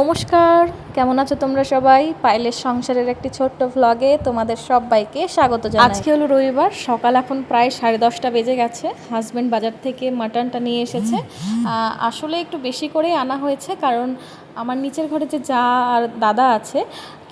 নমস্কার, কেমন আছো তোমরা সবাই? পাইলের সংসারের একটি ছোট্ট ভ্লগে তোমাদের সবাইকে স্বাগত জানাই। আজকে হলো রবিবার, সকাল এখন প্রায় সাড়ে দশটা বেজে গেছে। হাজব্যান্ড বাজার থেকে মাটনটা নিয়ে এসেছে। আসলে একটু বেশি করে আনা হয়েছে, কারণ আমার নিচের ঘরে যে যা আর দাদা আছে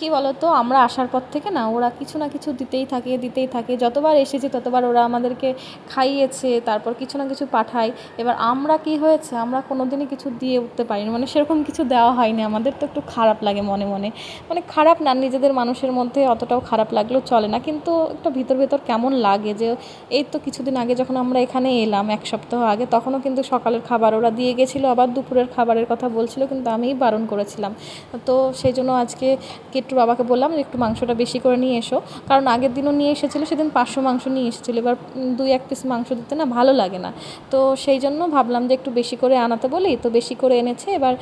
কি বলতো? আমরা আসার পর থেকে না, ওরা কিছু না কিছু দিতেই থাকে দিতেই থাকে। যতবার এসেছে, ততবার ওরা আমাদেরকে খাইয়েছে, তারপর কিছু না কিছু পাঠায়। এবার আমরা কি হয়েছে? আমরা কোনো দিনই কিছু দিয়ে উঠতে পারিনি। মানে সেরকম কিছু দেওয়া হয়নি। আমাদের তো একটু খারাপ লাগে মনে মনে। মানে খারাপ না, নিজেদের মানুষের মধ্যে অতটাও খারাপ লাগলেও চলে না। কিন্তু একটা ভিতর ভিতর কেমন লাগে যে, এই তো কিছুদিন আগে যখন আমরা এখানে এলাম, এক সপ্তাহ আগে, তখনও কিন্তু সকালের খাবার ওরা দিয়ে গেছিল, আবার দুপুরের খাবারের কথা বলছিল, কিন্তু আমিই বারণ করেছিলাম। তো সেই জন্য আজকে কিট্টু বাবাকে বললাম যে একটু মাংসটা বেশি করে নিয়ে এসো। কারণ আগের দিনও নিয়ে এসেছিল, সেদিন পাঁচশো মাংস নিয়ে এসেছিল। এবার দুই এক পিস মাংস দিতে না ভালো লাগে না। তো সেই জন্য ভাবলাম যে একটু বেশি করে আনাতে বলি। তো বেশি করে এনেছে। এবার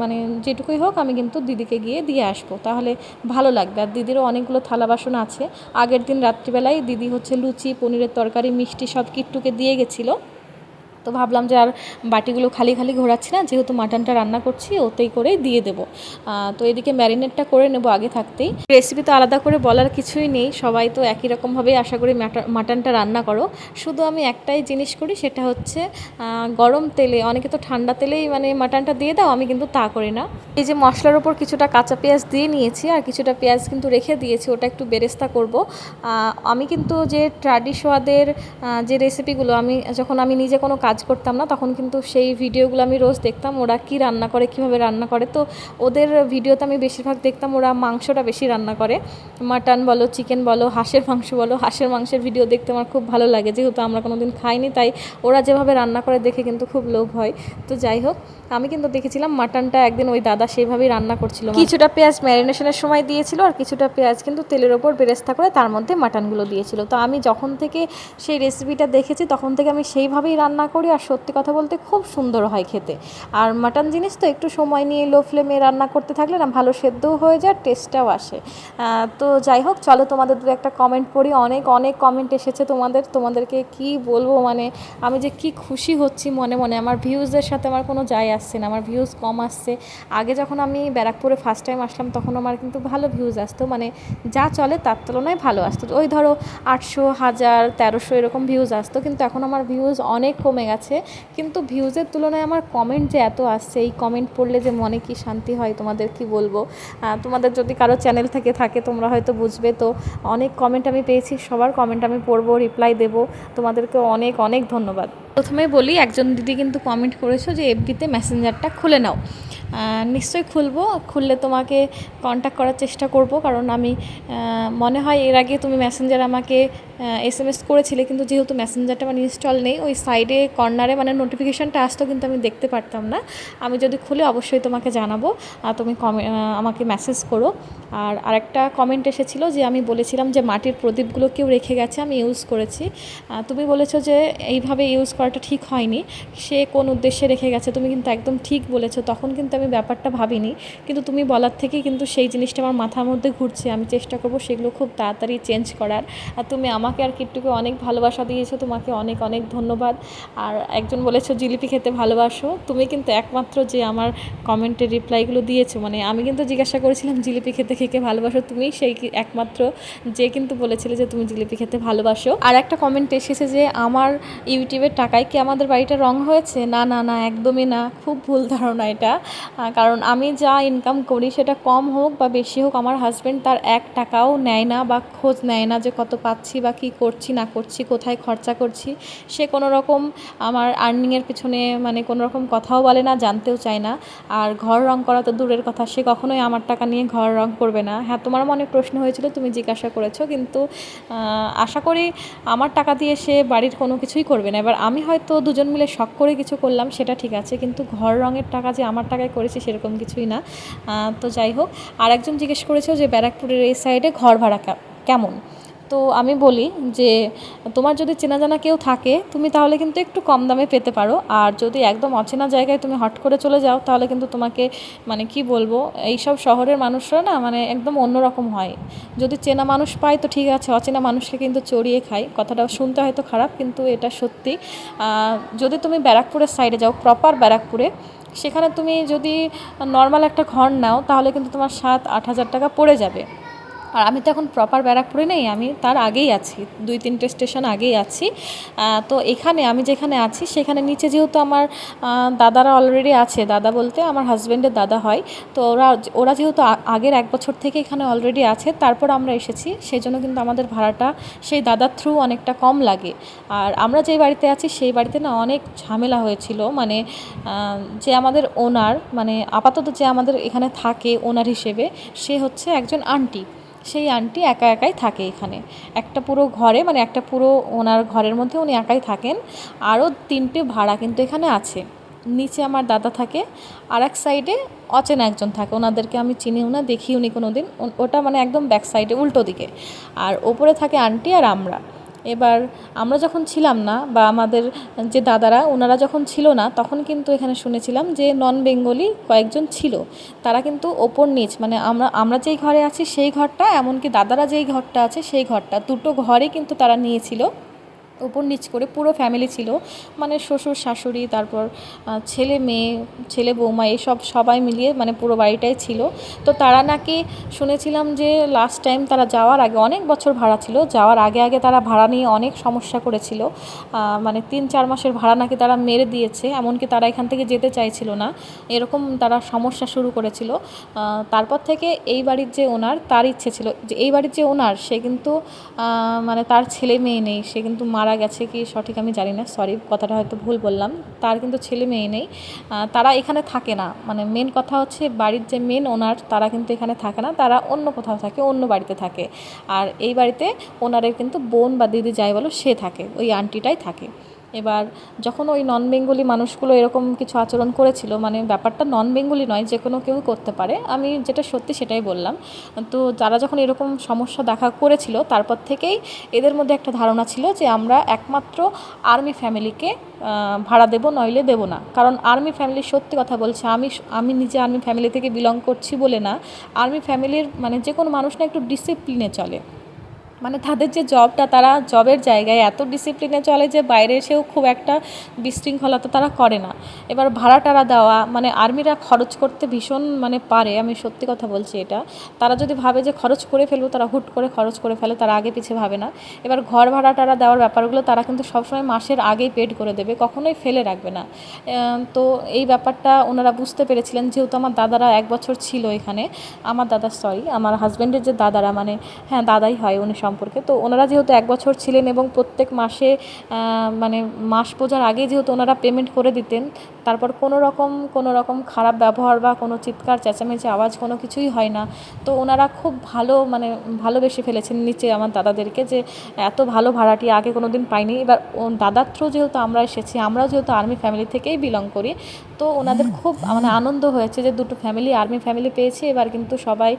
মানে যেটুকুই হোক আমি কিন্তু দিদিকে গিয়ে দিয়ে আসব। তাহলে ভালো লাগবে। আর দিদিরও অনেকগুলো থালা বাসন আছে। আগের দিন রাত্রিবেলায় দিদি হচ্ছে লুচি, পনিরের তরকারি, মিষ্টি সব কিট্টুকে দিয়ে গেছিল। তো ভাবলাম যে আর বাটিগুলো খালি খালি ঘোরাচ্ছি না, যেহেতু মাটনটা রান্না করছি, ওতেই করেই দিয়ে দেবো। তো এদিকে ম্যারিনেটটা করে নেব আগে থাকতেই। রেসিপি তো আলাদা করে বলার কিছুই নেই, সবাই তো একই রকমভাবেই আশা করি মাটনটা রান্না করো। শুধু আমি একটাই জিনিস করি, সেটা হচ্ছে গরম তেলে, অনেকে তো ঠান্ডা তেলেই মানে মাটনটা দিয়ে দাও, আমি কিন্তু তা করি না। এই যে মশলার ওপর কিছুটা কাঁচা পেঁয়াজ দিয়ে নিয়েছি, আর কিছুটা পেঁয়াজ কিন্তু রেখে দিয়েছি, ওটা একটু বেরেস্তা করব। আমি কিন্তু যে ট্র্যাডিশোয়াদের যে রেসিপিগুলো আমি যখন আমি নিজে কোনো কাজ করতাম না, তখন কিন্তু সেই ভিডিওগুলো আমি রোজ দেখতাম, ওরা কি রান্না করে, কীভাবে রান্না করে। তো ওদের ভিডিওতে আমি বেশিরভাগ দেখতাম ওরা মাংসটা বেশি রান্না করে। মাটন বলো, চিকেন বলো, হাঁসের মাংস বলো, হাঁসের মাংসের ভিডিও দেখতে আমার খুব ভালো লাগে। যেহেতু আমরা কোনো দিন খাইনি, তাই ওরা যেভাবে রান্না করে দেখে কিন্তু খুব লোভ হয়। তো যাই হোক আমি কিন্তু দেখেছিলাম মাটনটা একদিন ওই দাদা সেভাবেই রান্না করছিল। কিছুটা পেঁয়াজ ম্যারিনেশনের সময় দিয়েছিল আর কিছুটা পেঁয়াজ কিন্তু তেলের ওপর বেরেস্তা করে তার মধ্যে মাটনগুলো দিয়েছিল। তো আমি যখন থেকে সেই রেসিপিটা দেখেছি, তখন থেকে আমি সেইভাবেই রান্না করি আর সত্যি কথা বলতে খুব সুন্দর হয় খেতে। আর মাটন জিনিস তো একটু সময় নিয়ে লো ফ্লেমে রান্না করতে থাকলে না ভালো সেদ্ধও হয়ে যায় টেস্টটাও আসে। তো যাই হোক, চলো তোমাদের দু একটা কমেন্ট পড়ি। অনেক অনেক কমেন্ট এসেছে তোমাদের, তোমাদেরকে কি বলব মানে আমি যে কি খুশি হচ্ছি মনে মনে। আমার ভিউজের সাথে আমার কোনো যায় আসছে না, আমার ভিউজ কম আসছে। আগে যখন আমি ব্যারাকপুরে ফার্স্ট টাইম আসলাম, তখন আমার কিন্তু ভালো ভিউজ আসতো। মানে যা চলে তার তুলনায় ভালো আসতো। ওই ধরো আটশো, হাজার, তেরোশো এরকম ভিউজ আসতো। কিন্তু এখন আমার ভিউজ অনেক কমে গেছে। কিন্তু ভিউজের তুলনায় আমার কমেন্ট যে এত আসছে, এই কমেন্ট পড়লে যে মনে কি শান্তি হয়, তোমাদের কি বলব? তোমাদের যদি কারও চ্যানেল থেকে থাকে, তোমরা হয়তো বুঝবে। তো অনেক কমেন্ট আমি পেয়েছি, সবার কমেন্ট আমি পড়ব রিপ্লাই দেবো। তোমাদেরকে অনেক অনেক ধন্যবাদ। প্রথমে বলি, একজন দিদি কিন্তু কমেন্ট করেছ যে এফবিতে মেসেঞ্জারটা খুলে নাও। নিশ্চয়ই খুলবো। খুললে তোমাকে কন্ট্যাক্ট করার চেষ্টা করব। কারণ আমি মনে হয় এর আগে তুমি মেসেঞ্জার আমাকে এস এম এস করেছিলে, কিন্তু যেহেতু মেসেঞ্জারটা আমার ইনস্টল নেই, ওই সাইডে কর্নারে মানে নোটিফিকেশানটা আসতো কিন্তু আমি দেখতে পারতাম না। আমি যদি খুলে, অবশ্যই তোমাকে জানাব, আর তুমি কমে আমাকে মেসেজ করো। আর আরেকটা কমেন্ট এসেছিল যে আমি বলেছিলাম যে মাটির প্রদীপগুলো কেউ রেখে গেছে, আমি ইউজ করেছি। তুমি বলেছ যে এইভাবে ইউজ করাটা ঠিক হয়নি। সে কোন উদ্দেশ্যে রেখে গেছে, তুমি কিন্তু একদম ঠিক বলেছ। তখন কিন্তু আমি ব্যাপারটা ভাবিনি, কিন্তু তুমি বলার থেকেই কিন্তু সেই জিনিসটা আমার মাথার মধ্যে ঘুরছে। আমি চেষ্টা করব সেগুলো খুব তাড়াতাড়ি চেঞ্জ করার। আর তুমি আমাকে আর কিট্টুকে অনেক ভালোবাসা দিয়েছ, তোমাকে অনেক অনেক ধন্যবাদ। আর একজন বলেছ, জিলিপি খেতে ভালোবাসো। তুমি কিন্তু একমাত্র যে আমার কমেন্টের রিপ্লাইগুলো দিয়েছ মানে আমি কিন্তু জিজ্ঞাসা করেছিলাম, জিলিপি খেতে খেতে ভালোবাসো? তুমি সেই একমাত্র যে কিন্তু বলেছিলে যে তুমি জিলিপি খেতে ভালোবাসো। আর একটা কমেন্ট এসেছে যে, আমার ইউটিউবের টাকায় কি আমাদের বাড়িটা রং হয়েছে? না না না, একদমই না। খুব ভুল ধারণা এটা। কারণ আমি যা ইনকাম করি সেটা কম হোক বা বেশি হোক, আমার হাজব্যান্ড তার এক টাকাও নেয় না বা খোঁজ নেয় না যে কত পাচ্ছি বা কী করছি, না করছি, কোথায় খরচা করছি, সে কোনো রকম আমার আর্নিংয়ের পিছনে মানে কোনো রকম কথাও বলে না, জানতেও চায় না। আর ঘর রং করা তো দূরের কথা, সে কখনোই আমার টাকা নিয়ে ঘর রং করবে না। হ্যাঁ তোমার মনে প্রশ্ন হয়েছিল, তুমি জিজ্ঞাসা করেছ, কিন্তু আশা করি আমার টাকা দিয়ে সে বাড়ির কোনো কিছুই করবে না। এবার আমি হয়তো দুজন মিলে শখ করে কিছু করলাম, সেটা ঠিক আছে, কিন্তু ঘর রঙের টাকা যে আমার টাকায় করেছি, সেরকম কিছুই না। তো যাই হোক আর একজন জিজ্ঞেস করেছ যে ব্যারাকপুরের এই সাইডে ঘর ভাড়া কেমন? তো আমি বলি যে, তোমার যদি চেনা জানা কেউ থাকে, তুমি তাহলে কিন্তু একটু কম দামে পেতে পারো। আর যদি একদম অচেনা জায়গায় তুমি হট করে চলে যাও, তাহলে কিন্তু তোমাকে মানে কি বলব, এইসব শহরের মানুষরা না মানে একদম অন্যরকম হয়। যদি চেনা মানুষ পায়, তো ঠিক আছে, অচেনা মানুষকে কিন্তু চড়িয়ে খায় কথাটা শুনতে হয়তো খারাপ, কিন্তু এটা সত্যি। যদি তুমি ব্যারাকপুরের সাইডে যাও প্রপার ব্যারাকপুরে, সেখানে তুমি যদি নর্মাল একটা ঘর নাও, তাহলে কিন্তু তোমার সাত, আট হাজার টাকা পড়ে যাবে। আর আমি তো এখন প্রপার ব্যারাকপুরে নেই, আমি তার আগেই আছি, দুই তিনটে স্টেশন আগেই আছি। তো এখানে, আমি যেখানে আছি, সেখানে নিচে যেহেতু আমার দাদারা অলরেডি আছে, দাদা বলতে আমার হাজব্যান্ডের দাদা হয়, তো ওরা ওরা যেহেতু আগের এক বছর থেকে এখানে অলরেডি আছে, তারপর আমরা এসেছি সেই জন্য কিন্তু আমাদের ভাড়াটা সেই দাদার থ্রু অনেকটা কম লাগে। আর আমরা যেই বাড়িতে আছি, সেই বাড়িতে না অনেক ঝামেলা হয়েছিল মানে যে আমাদের ওনার মানে আপাতত যে আমাদের এখানে থাকে ওনার হিসেবে, সে হচ্ছে একজন আন্টি সেই আন্টি একা একাই থাকে এখানে। একটা পুরো ঘরে মানে একটা পুরো ওনার ঘরের মধ্যে উনি একাই থাকেন। আরও তিনটে ভাড়া কিন্তু এখানে আছে। নিচে আমার দাদা থাকে আর এক সাইডে অচেনা একজন থাকে। ওনাদেরকে আমি চিনি না দেখি উনি কোনো দিন ওটা মানে একদম ব্যাক সাইডে উল্টো দিকে। আর ওপরে থাকে আন্টি আর আমরা। এবার আমরা যখন ছিলাম না বা আমাদের যে দাদারা, ওনারা যখন ছিল না, তখন কিন্তু এখানে শুনেছিলাম যে নন বেঙ্গলি কয়েকজন ছিল। তারা কিন্তু ওপর নিচ মানে আমরা আমরা যেই ঘরে আছি সেই ঘরটা, এমনকি দাদারা যেই ঘরটা আছে সেই ঘরটা, দুটো ঘরে কিন্তু তারা নিয়েছিল। ওপর নিচ করে পুরো ফ্যামিলি ছিল। মানে শ্বশুর, শাশুড়ি, তারপর ছেলে মেয়ে, ছেলে বৌমা, এসব সবাই মিলিয়ে মানে পুরো বাড়িটাই ছিল। তো তারা নাকি শুনেছিলাম যে লাস্ট টাইম তারা যাওয়ার আগে, অনেক বছর ভাড়া ছিল, যাওয়ার আগে আগে তারা ভাড়া নিয়ে অনেক সমস্যা করেছিল। মানে তিন চার মাসের ভাড়া নাকি তারা মেরে দিয়েছে, এমনকি তারা এখান থেকে যেতে চাইছিল না। এরকম তারা সমস্যা শুরু করেছিল। তারপর থেকে এই বাড়ির যে ওনার তার ইচ্ছে ছিল যে, এই বাড়ির যে ওনার সে কিন্তু মানে তার ছেলে মেয়ে নেই, সে কিন্তু মারা গেছে কি সঠিক আমি জানি না সরি কথাটা হয়তো ভুল বললাম। তার কিন্তু ছেলে মেয়ে নেই। তারা এখানে থাকে না। মানে মেন কথা হচ্ছে বাড়ির যে মেন ওনার তারা কিন্তু এখানে থাকে না। তারা অন্য কোথাও থাকে, অন্য বাড়িতে থাকে। আর এই বাড়িতে ওনারের কিন্তু বোন বা দিদি যাই বলো, সে থাকে। ওই আন্টিটাই থাকে। এবার যখন ওই নন বেঙ্গলি মানুষগুলো এরকম কিছু আচরণ করেছিল মানে ব্যাপারটা নন বেঙ্গলি নয়, যে কোনো কেউ করতে পারে, আমি যেটা সত্যি সেটাই বললাম। তো যারা যখন এরকম সমস্যা দেখা করেছিল, তারপর থেকেই এদের মধ্যে একটা ধারণা ছিল যে আমরা একমাত্র আর্মি ফ্যামিলিকে ভাড়া দেবো, নইলে দেবো না। কারণ আর্মি ফ্যামিলি সত্যি কথা বলছে, আমি আমি নিজে আর্মি ফ্যামিলি থেকে বিলং করছি বলে না। আর্মি ফ্যামিলির মানে যে কোনো মানুষ না একটু ডিসিপ্লিনে চলে। মানে তাদের যে জবটা তারা জবের জায়গায় এত ডিসিপ্লিনে চলে যে বাইরে এসেও খুব একটা বিশৃঙ্খলতা তারা করে না। এবার ভাড়া টাড়া দেওয়া মানে আর্মিরা খরচ করতে ভীষণ মানে পারে, আমি সত্যি কথা বলছি এটা। তারা যদি ভাবে যে খরচ করে ফেলব, তারা হুট করে খরচ করে ফেলে, তারা আগে পিছিয়ে ভাবে না। এবার ঘর ভাড়া টাড়া দেওয়ার ব্যাপারগুলো তারা কিন্তু সবসময় মাসের আগেই পেড করে দেবে, কখনোই ফেলে রাখবে না। তো এই ব্যাপারটা ওনারা বুঝতে পেরেছিলেন, যেহেতু আমার দাদারা এক বছর ছিল এখানে, আমার দাদা সরি আমার হাজব্যান্ডের যে দাদারা মানে হ্যাঁ দাদাই হয়, উনি সম্পর্কে। তো ওনারা যেহেতু এক বছর ছিলেন এবং প্রত্যেক মাসে মানে মাস পূজার আগে যেহেতু ওনারা পেমেন্ট করে দিতেন, তারপর কোনো রকম কোনো রকম খারাপ ব্যবহার বা কোনো চিৎকার, চেঁচামেচি, আওয়াজ কোনো কিছুই হয় না। তো ওনারা খুব ভালো মানে ভালোবেসে ফেলেছেন নিচে আমার দাদাদেরকে যে এত ভালো ভাড়াটি আগে কোনো দিন পাইনি। এবার দাদার থ্রু যেহেতু আমরা এসেছি, আমরাও যেহেতু আর্মি ফ্যামিলি থেকেই বিলং করি, তো ওনাদের খুব মানে আনন্দ হয়েছে যে দুটো ফ্যামিলি আর্মি ফ্যামিলি পেয়েছে। এবার কিন্তু সবাই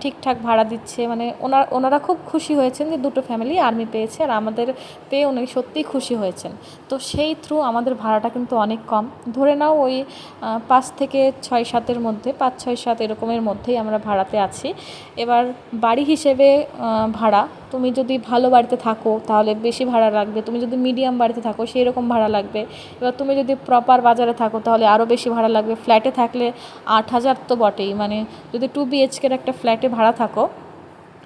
ঠিকঠাক ভাড়া দিচ্ছে মানে ওনার, ওনারা খুব খুশি হয়েছেন যে দুটো ফ্যামিলি আর্মি পেয়েছে আর আমাদের পেয়ে উনি সত্যিই খুশি হয়েছেন। তো সেই থ্রু আমাদের ভাড়াটা কিন্তু অনেক কম। ধরে নাও ওই পাঁচ থেকে ছয় সাতের মধ্যে, পাঁচ, ছয়, সাত এরকমের মধ্যেই আমরা ভাড়াতে আছি। এবার বাড়ি হিসেবে ভাড়া, তুমি যদি ভালো বাড়িতে থাকো তাহলে বেশি ভাড়া লাগবে। তুমি যদি মিডিয়াম বাড়িতে থাকো সেই রকম ভাড়া লাগবে। এবার তুমি যদি প্রপার বাজারে থাকো তাহলে আরও বেশি ভাড়া লাগবে। ফ্ল্যাটে থাকলে আট হাজার তো বটেই। মানে যদি টু বিএইচকের একটা ফ্ল্যাটে ভাড়া থাকো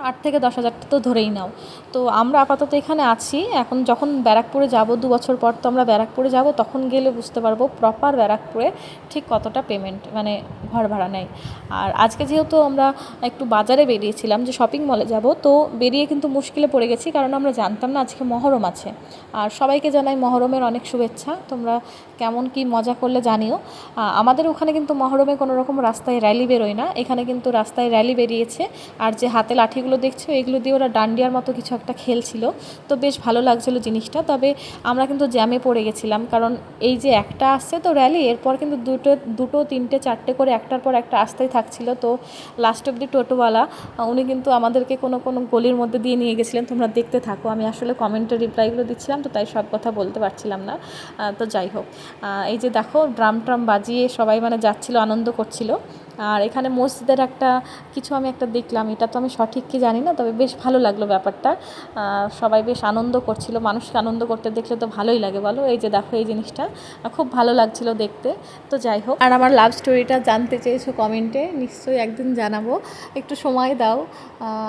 আট থেকে দশ হাজারটা তো ধরেই নাও। তো আমরা আপাতত এখানে আছি। এখন যখন ব্যারাকপুরে যাব দু বছর পর তো আমরা ব্যারাকপুরে যাব, তখন গেলে বুঝতে পারব প্রপার ব্যারাকপুরে ঠিক কতটা পেমেন্ট মানে ঘর ভাড়া নেয়। আর আজকে যেহেতু আমরা একটু বাজারে বেরিয়েছিলাম, যে শপিং মলে যাব, তো বেরিয়ে কিন্তু মুশকিলে পড়ে গেছি, কারণ আমরা জানতাম না আজকে মহরম আছে। আর সবাইকে জানাই মহরমের অনেক শুভেচ্ছা। তোমরা কেমন কি মজা করলে জানিও। আমাদের ওখানে কিন্তু মহরমে কোনো রকম রাস্তায় র্যালি বেরোয় না। এখানে কিন্তু রাস্তায় র্যালি বেরিয়েছে। আর যে হাতে লাঠিগুলো দেখছ, এগুলো দিয়ে ওরা ডান্ডিয়ার মতো কিছু একটা খেলছিল। তো বেশ ভালো লাগছিল জিনিসটা। তবে আমরা কিন্তু জ্যামে পড়ে গেছিলাম, কারণ এই যে একটা আসছে তো র্যালি এরপর কিন্তু দুটো দুটো, তিনটে, চারটে করে একটার পর একটা আসতেই থাকছিল। তো লাস্ট অব্দি টোটোওয়ালা উনি কিন্তু আমাদেরকে কোনো কোনো গলির মধ্যে দিয়ে নিয়ে গেছিলেন, তোমরা দেখতে থাকো। আমি আসলে কমেন্টের রিপ্লাইগুলো দিচ্ছিলাম, তো তাই সব কথা বলতে পারছিলাম না। তো যাই হোক এই যে দেখো, ড্রাম ট্রাম বাজিয়ে সবাই মানে যাচ্ছিল, আনন্দ করছিল। আর এখানে মসজিদের একটা কিছু আমি একটা দেখলাম, এটা তো আমি সঠিক কি জানি না, তবে বেশ ভালো লাগল ব্যাপারটা। সবাই বেশ আনন্দ করছিল, মানুষকে আনন্দ করতে দেখলে তো ভালোই লাগে বলো। এই যে দেখো এই জিনিসটা খুব ভালো লাগছিল দেখতে। তো যাই হোক, আর আমার লাভ স্টোরিটা জানতে চেয়েছো কমেন্টে নিশ্চয়ই একদিন জানাব। একটু সময় দাও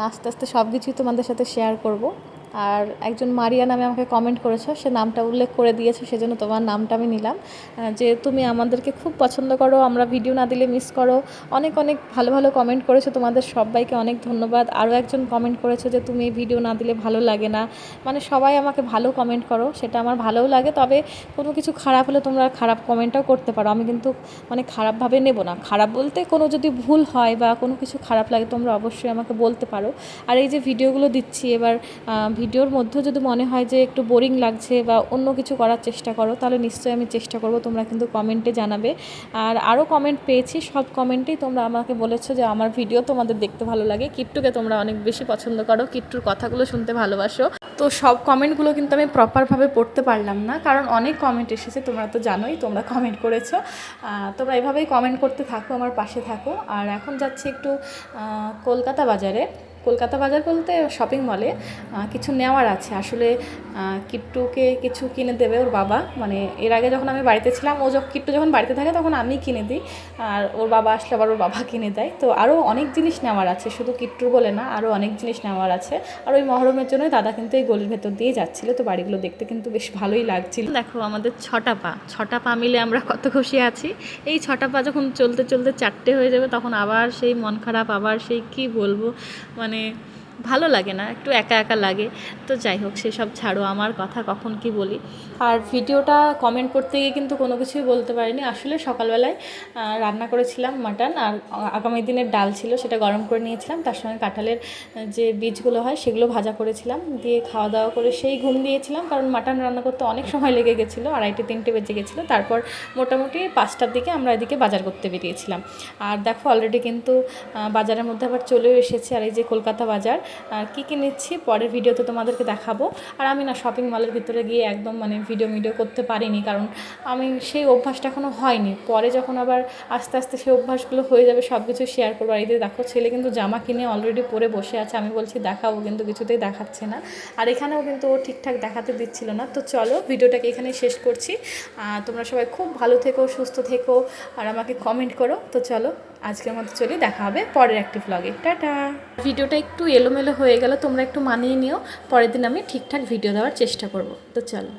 আস্তে আস্তে সব কিছুই তোমাদের সাথে শেয়ার করব। আর একজন মারিয়া নামে আমাকে কমেন্ট করেছ, সে নামটা উল্লেখ করে দিয়েছ, সেজন্য তোমার নামটা আমি নিলাম। যে তুমি আমাদেরকে খুব পছন্দ করো, আমরা ভিডিও না দিলে মিস করো। অনেক অনেক ভালো ভালো কমেন্ট করেছ, তোমাদের সবাইকে অনেক ধন্যবাদ। আরও একজন কমেন্ট করেছ যে, তুমি ভিডিও না দিলে ভালো লাগে না। মানে সবাই আমাকে ভালো কমেন্ট করো, সেটা আমার ভালোও লাগে, তবে কোনো কিছু খারাপ হলে তোমরা খারাপ কমেন্টটাও করতে পারো। আমি কিন্তু মানে খারাপভাবে নেব না। খারাপ বলতে কোনো যদি ভুল হয় বা কোনো কিছু খারাপ লাগে, তোমরা অবশ্যই আমাকে বলতে পারো। আর এই যে ভিডিওগুলো দিচ্ছি, এবার ভিডিওর মধ্যেও যদি মনে হয় যে একটু বোরিং লাগছে বা অন্য কিছু করার চেষ্টা করো, তাহলে নিশ্চয়ই আমি চেষ্টা করব, তোমরা কিন্তু কমেন্টে জানাবে। আর আরও কমেন্ট পেয়েছি, সব কমেন্টেই তোমরা আমাকে বলেছ যে আমার ভিডিও তোমাদের দেখতে ভালো লাগে। কিট্টুকে তোমরা অনেক বেশি পছন্দ করো, কিট্টুর কথাগুলো শুনতে ভালোবাসো। তো সব কমেন্টগুলো কিন্তু আমি প্রপারভাবে পড়তে পারলাম না, কারণ অনেক কমেন্ট এসেছে, তোমরা তো জানোই, তোমরা কমেন্ট করেছ। তোমরা এভাবেই কমেন্ট করতে থাকো, আমার পাশে থাকো। আর এখন যাচ্ছি একটু কলকাতা বাজারে। কলকাতা বাজার বলতে শপিং মলে কিছু নেওয়ার আছে। আসলে কিট্টুকে কিছু কিনে দেবে ওর বাবা। মানে এর আগে যখন আমি বাড়িতে ছিলাম, ও যখন কিট্টু যখন বাড়িতে থাকে তখন আমি কিনে দিই। আর ওর বাবা আসলে আবার ওর বাবা কিনে দেয়। তো আরও অনেক জিনিস নেওয়ার আছে, শুধু কিট্টুর বলে না, আরও অনেক জিনিস নেওয়ার আছে। আর ওই মহরমের জন্যই দাদা কিন্তু এই গলির ভেতর দিয়ে যাচ্ছিল। তো বাড়িগুলো দেখতে কিন্তু বেশ ভালোই লাগছিল। দেখো, আমাদের ছটা পা। ছটা পা মিলে আমরা কত খুশি আছি। এই ছটা পা যখন চলতে চলতে চারটে হয়ে যাবে, তখন আবার সেই মন খারাপ, আবার সেই কি বলব? মানে money. ভালো লাগে না, একটু একা একা লাগে। তো যাই হোক, সেসব ছাড়ো, আমার কথা কখন কি বলি। আর ভিডিওটা কমেন্ট করতে গিয়ে কিন্তু কোনো কিছুই বলতে পারিনি। আসলে সকালবেলায় রান্না করেছিলাম মাটন আর আগামী দিনের ডাল ছিল, সেটা গরম করে নিয়েছিলাম। তার সঙ্গে কাঁঠালের যে বীজগুলো হয়, সেগুলো ভাজা করেছিলাম। দিয়ে খাওয়া দাওয়া করে সেই ঘুম দিয়েছিলাম, কারণ মাটন রান্না করতে অনেক সময় লেগে গেছিল, আড়াইটে, তিনটে বেজে গেছিল। তারপর মোটামুটি পাঁচটার দিকে আমরা এদিকে বাজার করতে বেরিয়েছিলাম। আর দেখো অলরেডি কিন্তু বাজারের মধ্যে আবার চলেও এসেছে, আর এই যে কলকাতা বাজার কী কী নিচ্ছি, পরের ভিডিওতে তোমাদেরকে দেখাবো। আর আমি না শপিং মলের ভিতরে গিয়ে একদম মানে ভিডিও ভিডিও করতে পারিনি, কারণ আমি সেই অভ্যাসটা এখনও হয়নি। পরে যখন আবার আস্তে আস্তে সেই অভ্যাসগুলো হয়ে যাবে সব কিছু শেয়ার করব। আর দেখো, ছেলে কিন্তু জামা কিনে অলরেডি পরে বসে আছে। আমি বলছি দেখাবো কিন্তু কিছুতেই দেখাচ্ছে না। আর এখানেও কিন্তু ও ঠিকঠাক দেখাতে দিচ্ছিল না। তো চলো, ভিডিওটাকে এখানেই শেষ করছি। তোমরা সবাই খুব ভালো থেকো, সুস্থ থেকো, আর আমাকে কমেন্ট করো। তো চলো আজকের মতো চলি, দেখা হবে পরের একটি ভ্লগে টাটা! ভিডিওটা একটু এলোমেলো হয়ে গেল, তোমরা একটু মানিয়ে নিও, পরের দিন আমি ঠিকঠাক ভিডিও দেওয়ার চেষ্টা করব। তো চলো।